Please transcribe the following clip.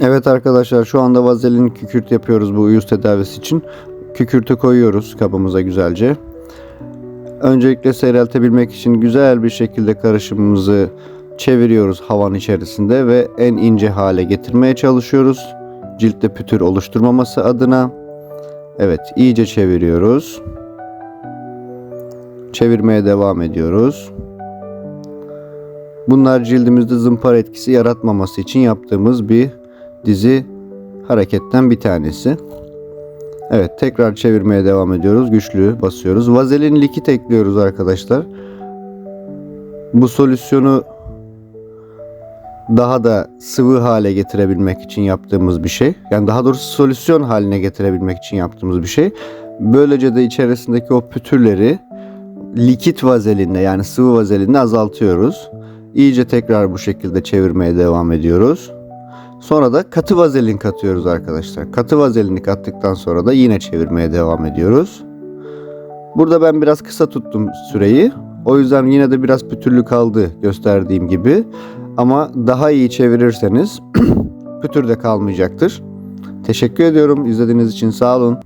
Evet arkadaşlar şu anda vazelin kükürt yapıyoruz bu uyuz tedavisi için. Kükürtü koyuyoruz kabımıza güzelce. Öncelikle seyreltebilmek için güzel bir şekilde karışımımızı çeviriyoruz havanın içerisinde ve en ince hale getirmeye çalışıyoruz. Ciltte pütür oluşturmaması adına. Evet iyice çeviriyoruz. Çevirmeye devam ediyoruz. Bunlar cildimizde zımpara etkisi yaratmaması için yaptığımız bir dizi hareketten bir tanesi. Evet tekrar çevirmeye devam ediyoruz. Güçlü basıyoruz. Vazelin likit ekliyoruz arkadaşlar. Bu solüsyonu daha da sıvı hale getirebilmek için yaptığımız bir şey. Yani daha doğrusu solüsyon haline getirebilmek için yaptığımız bir şey. Böylece de içerisindeki o pütürleri likit vazelinle yani sıvı vazelinle azaltıyoruz. İyice tekrar bu şekilde çevirmeye devam ediyoruz. Sonra da katı vazelin katıyoruz arkadaşlar. Katı vazelini kattıktan sonra da yine çevirmeye devam ediyoruz. Burada ben biraz kısa tuttum süreyi. O yüzden yine de biraz pütürlü kaldı gösterdiğim gibi. Ama daha iyi çevirirseniz pütür de kalmayacaktır. Teşekkür ediyorum. İzlediğiniz için sağ olun.